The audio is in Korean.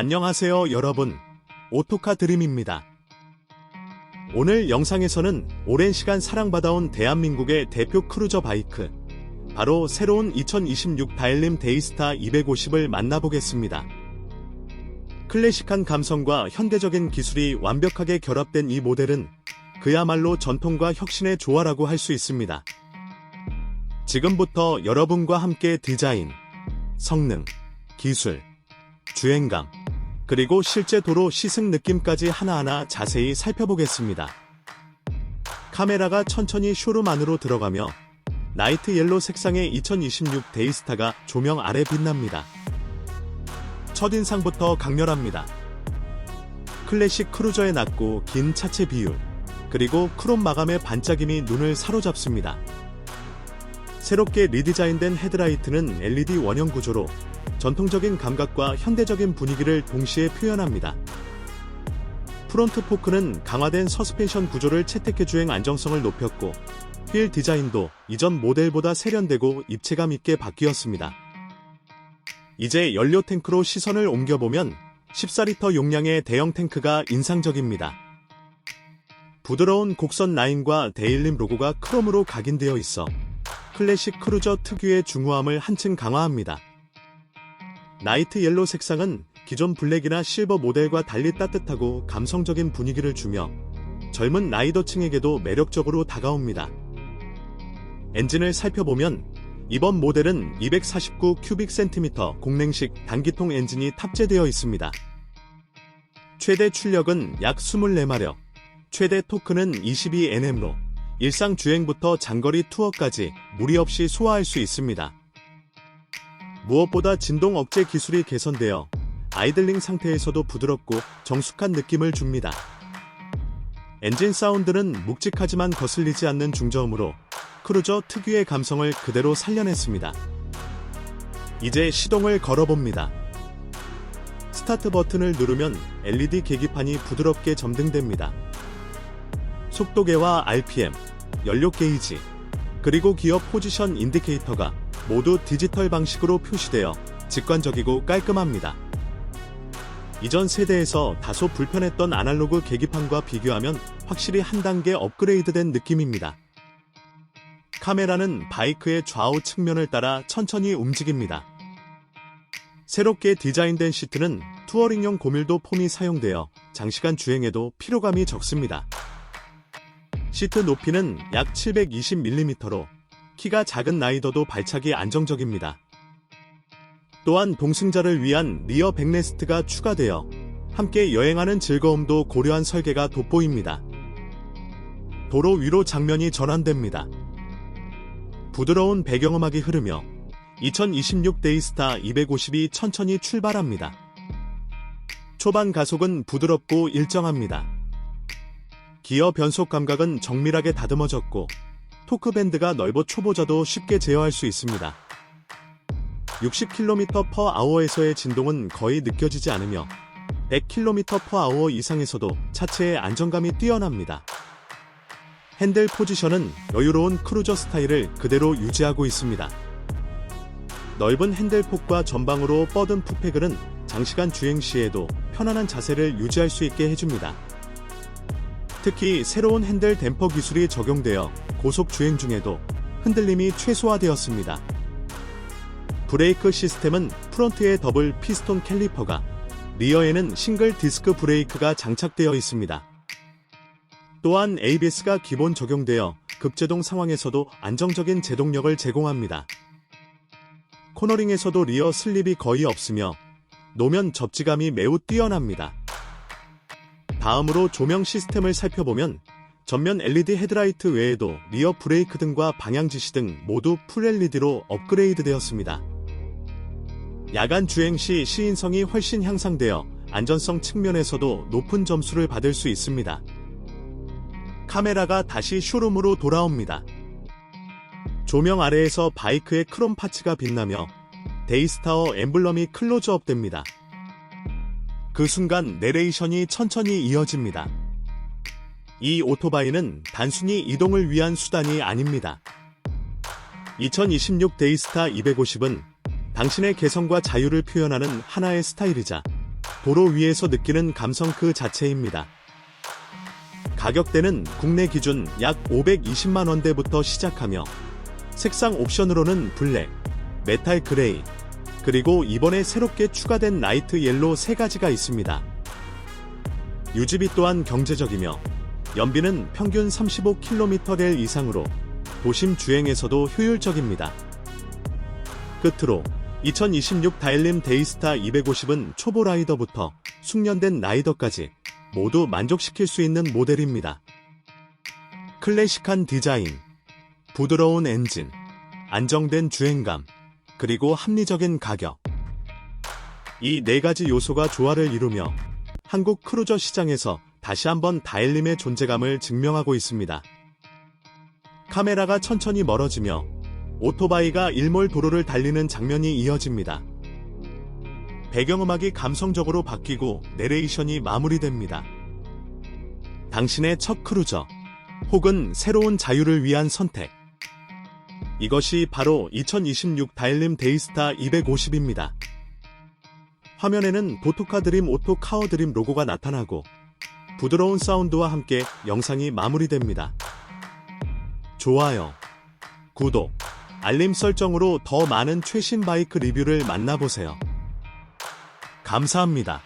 안녕하세요 여러분. 오토카 드림입니다. 오늘 영상에서는 오랜 시간 사랑받아온 대한민국의 대표 크루저 바이크, 바로 새로운 2026 다일림 데이스타 250을 만나보겠습니다. 클래식한 감성과 현대적인 기술이 완벽하게 결합된 이 모델은 그야말로 전통과 혁신의 조화라고 할 수 있습니다. 지금부터 여러분과 함께 디자인, 성능, 기술, 주행감, 그리고 실제 도로 시승 느낌까지 하나하나 자세히 살펴보겠습니다. 카메라가 천천히 쇼룸 안으로 들어가며 나이트 옐로 색상의 2026 데이스타가 조명 아래 빛납니다. 첫인상부터 강렬합니다. 클래식 크루저의 낮고 긴 차체 비율, 그리고 크롬 마감의 반짝임이 눈을 사로잡습니다. 새롭게 리디자인된 헤드라이트는 LED 원형 구조로 전통적인 감각과 현대적인 분위기를 동시에 표현합니다. 프론트 포크는 강화된 서스펜션 구조를 채택해 주행 안정성을 높였고 휠 디자인도 이전 모델보다 세련되고 입체감 있게 바뀌었습니다. 이제 연료 탱크로 시선을 옮겨보면 14리터 용량의 대형 탱크가 인상적입니다. 부드러운 곡선 라인과 데일림 로고가 크롬으로 각인되어 있어 클래식 크루저 특유의 중후함을 한층 강화합니다. 나이트 옐로 색상은 기존 블랙이나 실버 모델과 달리 따뜻하고 감성적인 분위기를 주며 젊은 라이더층에게도 매력적으로 다가옵니다. 엔진을 살펴보면 이번 모델은 249 큐빅 센티미터 공랭식 단기통 엔진이 탑재되어 있습니다. 최대 출력은 약 24마력, 최대 토크는 22Nm로 일상 주행부터 장거리 투어까지 무리 없이 소화할 수 있습니다. 무엇보다 진동 억제 기술이 개선되어 아이들링 상태에서도 부드럽고 정숙한 느낌을 줍니다. 엔진 사운드는 묵직하지만 거슬리지 않는 중저음으로 크루저 특유의 감성을 그대로 살려냈습니다. 이제 시동을 걸어봅니다. 스타트 버튼을 누르면 LED 계기판이 부드럽게 점등됩니다. 속도계와 RPM, 연료 게이지, 그리고 기어 포지션 인디케이터가 모두 디지털 방식으로 표시되어 직관적이고 깔끔합니다. 이전 세대에서 다소 불편했던 아날로그 계기판과 비교하면 확실히 한 단계 업그레이드된 느낌입니다. 카메라는 바이크의 좌우 측면을 따라 천천히 움직입니다. 새롭게 디자인된 시트는 투어링용 고밀도 폼이 사용되어 장시간 주행에도 피로감이 적습니다. 시트 높이는 약 720mm로 키가 작은 라이더도 발차기 안정적입니다. 또한 동승자를 위한 리어 백레스트가 추가되어 함께 여행하는 즐거움도 고려한 설계가 돋보입니다. 도로 위로 장면이 전환됩니다. 부드러운 배경음악이 흐르며 2026 데이스타 250이 천천히 출발합니다. 초반 가속은 부드럽고 일정합니다. 기어 변속 감각은 정밀하게 다듬어졌고 토크밴드가 넓어 초보자도 쉽게 제어할 수 있습니다. 60km/h에서의 진동은 거의 느껴지지 않으며 100km/h 이상에서도 차체의 안정감이 뛰어납니다. 핸들 포지션은 여유로운 크루저 스타일을 그대로 유지하고 있습니다. 넓은 핸들폭과 전방으로 뻗은 푸페글은 장시간 주행 시에도 편안한 자세를 유지할 수 있게 해줍니다. 특히 새로운 핸들 댐퍼 기술이 적용되어 고속 주행 중에도 흔들림이 최소화되었습니다. 브레이크 시스템은 프론트에 더블 피스톤 캘리퍼가, 리어에는 싱글 디스크 브레이크가 장착되어 있습니다. 또한 ABS가 기본 적용되어 급제동 상황에서도 안정적인 제동력을 제공합니다. 코너링에서도 리어 슬립이 거의 없으며 노면 접지감이 매우 뛰어납니다. 다음으로 조명 시스템을 살펴보면 전면 LED 헤드라이트 외에도 리어 브레이크 등과 방향 지시 등 모두 풀 LED로 업그레이드 되었습니다. 야간 주행 시 시인성이 훨씬 향상되어 안전성 측면에서도 높은 점수를 받을 수 있습니다. 카메라가 다시 쇼룸으로 돌아옵니다. 조명 아래에서 바이크의 크롬 파츠가 빛나며 데이스타어 엠블럼이 클로즈업 됩니다. 그 순간 내레이션이 천천히 이어집니다. 이 오토바이는 단순히 이동을 위한 수단이 아닙니다. 2026 데이스타 250은 당신의 개성과 자유를 표현하는 하나의 스타일이자 도로 위에서 느끼는 감성 그 자체입니다. 가격대는 국내 기준 약 520만 원대부터 시작하며 색상 옵션으로는 블랙, 메탈 그레이, 그리고 이번에 새롭게 추가된 라이트 옐로 세 가지가 있습니다. 유지비 또한 경제적이며 연비는 평균 35km 이상으로 도심 주행에서도 효율적입니다. 끝으로 2026 다일림 데이스타 250은 초보 라이더부터 숙련된 라이더까지 모두 만족시킬 수 있는 모델입니다. 클래식한 디자인, 부드러운 엔진, 안정된 주행감, 그리고 합리적인 가격. 이 네 가지 요소가 조화를 이루며 한국 크루저 시장에서 다시 한번 다일림의 존재감을 증명하고 있습니다. 카메라가 천천히 멀어지며 오토바이가 일몰 도로를 달리는 장면이 이어집니다. 배경음악이 감성적으로 바뀌고 내레이션이 마무리됩니다. 당신의 첫 크루저 혹은 새로운 자유를 위한 선택. 이것이 바로 2026 다일림 데이스타 250입니다. 화면에는 보토카 드림 오토 카어 드림 로고가 나타나고 부드러운 사운드와 함께 영상이 마무리됩니다. 좋아요, 구독, 알림 설정으로 더 많은 최신 바이크 리뷰를 만나보세요. 감사합니다.